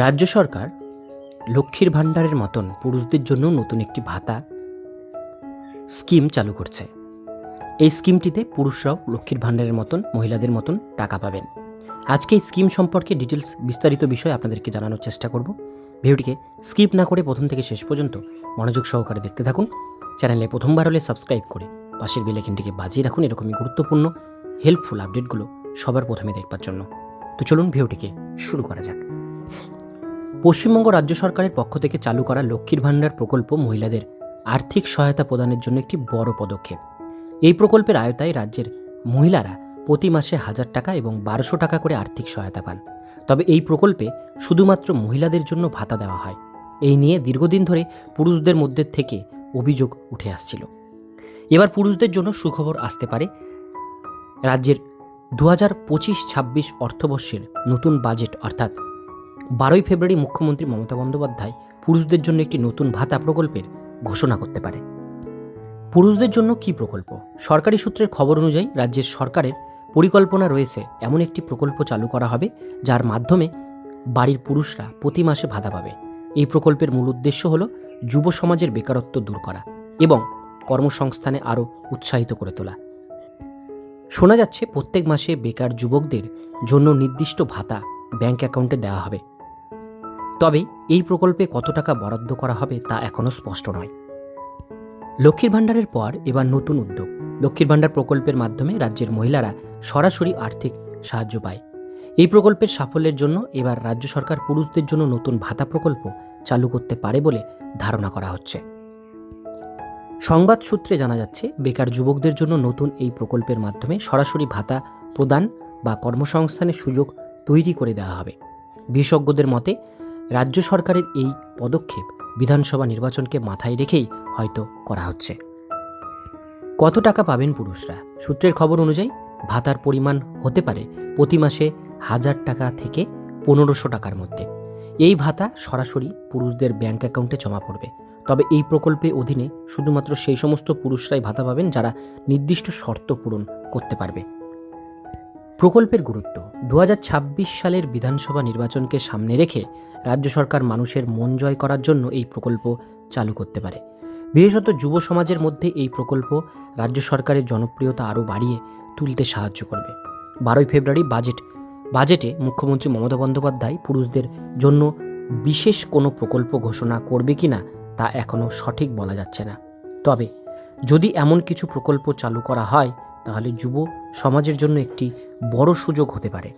রাজ্য সরকার লক্ষ্মীর ভাণ্ডারের মতন পুরুষদের জন্য নতুন একটি ভাতা স্কিম চালু করছে। এই স্কিমটিতে পুরুষরাও লক্ষ্মীর ভাণ্ডারের মতন, মহিলাদের মতন টাকা পাবেন। আজকে এই স্কিম সম্পর্কে ডিটেলস বিস্তারিত বিষয় আপনাদেরকে জানানোর চেষ্টা করব। ভিডিওটিকে স্কিপ না করে প্রথম থেকে শেষ পর্যন্ত মনোযোগ সহকারে দেখতে থাকুন। চ্যানেলে প্রথমবার হলে সাবস্ক্রাইব করে পাশের বেলাইকনটিকে বাজিয়ে রাখুন। এরকমই গুরুত্বপূর্ণ হেল্পফুল আপডেটগুলো সবার প্রথমে দেখবার জন্য। তো চলুন ভিডিওটিকে শুরু করা যাক। পশ্চিমবঙ্গ রাজ্য সরকারের পক্ষ থেকে চালু করা লক্ষ্মীর ভাণ্ডার প্রকল্প মহিলাদের আর্থিক সহায়তা প্রদানের জন্য একটি বড় পদক্ষেপ। এই প্রকল্পের আয়তায় রাজ্যের মহিলারা প্রতি মাসে হাজার টাকা এবং বারোশো টাকা করে আর্থিক সহায়তা পান। তবে এই প্রকল্পে শুধুমাত্র মহিলাদের জন্য ভাতা দেওয়া হয়। এই নিয়ে দীর্ঘদিন ধরে পুরুষদের মধ্যে থেকে অভিযোগ উঠে আসছিল। এবার পুরুষদের জন্য সুখবর আসতে পারে রাজ্যের দু হাজার পঁচিশ ছাব্বিশ অর্থবর্ষের নতুন বাজেট, অর্থাৎ বারোই ফেব্রুয়ারি মুখ্যমন্ত্রী মমতা বন্দ্যোপাধ্যায় পুরুষদের জন্য একটি নতুন ভাতা প্রকল্পের ঘোষণা করতে পারে। পুরুষদের জন্য কি প্রকল্প? সরকারি সূত্রের খবর অনুযায়ী রাজ্যের সরকারের পরিকল্পনা রয়েছে এমন একটি প্রকল্প চালু করা হবে, যার মাধ্যমে বাড়ির পুরুষরা প্রতি মাসে ভাতা পাবে। এই প্রকল্পের মূল উদ্দেশ্য হল যুব সমাজের বেকারত্ব দূর করা এবং কর্মসংস্থানে আরও উৎসাহিত করে তোলা। শোনা যাচ্ছে, প্রত্যেক মাসে বেকার যুবকদের জন্য নির্দিষ্ট ভাতা ব্যাংক অ্যাকাউন্টে দেওয়া হবে। তবে এই প্রকল্পে কত টাকা বরাদ্দ করা হবে তা এখনও স্পষ্ট নয়। লক্ষ্মীর ভাণ্ডারের পর এবার নতুন উদ্যোগ। লক্ষ্মীর ভাণ্ডার প্রকল্পের মাধ্যমে রাজ্যের মহিলারা সরাসরি আর্থিক সাহায্য পায়। এই প্রকল্পের সাফল্যের জন্য এবার রাজ্য সরকার পুরুষদের জন্য নতুন ভাতা প্রকল্প চালু করতে পারে বলে ধারণা করা হচ্ছে। সংবাদ সূত্রে জানা যাচ্ছে, বেকার যুবকদের জন্য নতুন এই প্রকল্পের মাধ্যমে সরাসরি ভাতা প্রদান বা কর্মসংস্থানের সুযোগ তৈরি করে দেওয়া হবে। বিশেষজ্ঞদের মতে রাজ্য সরকারের এই পদক্ষেপ বিধানসভা নির্বাচনকে মাথায় রেখেই হয়তো করা হচ্ছে। কত টাকা পাবেন পুরুষরা? সূত্রের খবর অনুযায়ী ভাতার পরিমাণ হতে পারে প্রতি মাসে হাজার টাকা থেকে পনেরোশো টাকার মধ্যে। এই ভাতা সরাসরি পুরুষদের ব্যাংক অ্যাকাউন্টে জমা পড়বে। তবে এই প্রকল্পে অধীনে শুধুমাত্র সেই সমস্ত পুরুষরাই ভাতা পাবেন যারা নির্দিষ্ট শর্ত পূরণ করতে পারবে। প্রকল্পের গুরুত্ব দু হাজার ছাব্বিশ সালের বিধানসভা নির্বাচনকে সামনে রেখে রাজ্য সরকার মানুষের মন জয় করার জন্য এই প্রকল্প চালু করতে পারে। বিশেষত যুব সমাজের মধ্যে এই প্রকল্প রাজ্য সরকারের জনপ্রিয়তা আরও বাড়িয়ে তুলতে সাহায্য করবে। বারোই ফেব্রুয়ারি বাজেট, বাজেটে মুখ্যমন্ত্রী মমতা বন্দ্যোপাধ্যায় পুরুষদের জন্য বিশেষ কোনো প্রকল্প ঘোষণা করবে কি না তা এখনও সঠিক বলা যাচ্ছে না। তবে যদি এমন কিছু প্রকল্প চালু করা হয়, তাহলে যুব সমাজের জন্য একটি বড় সুযোগ হতে পারে।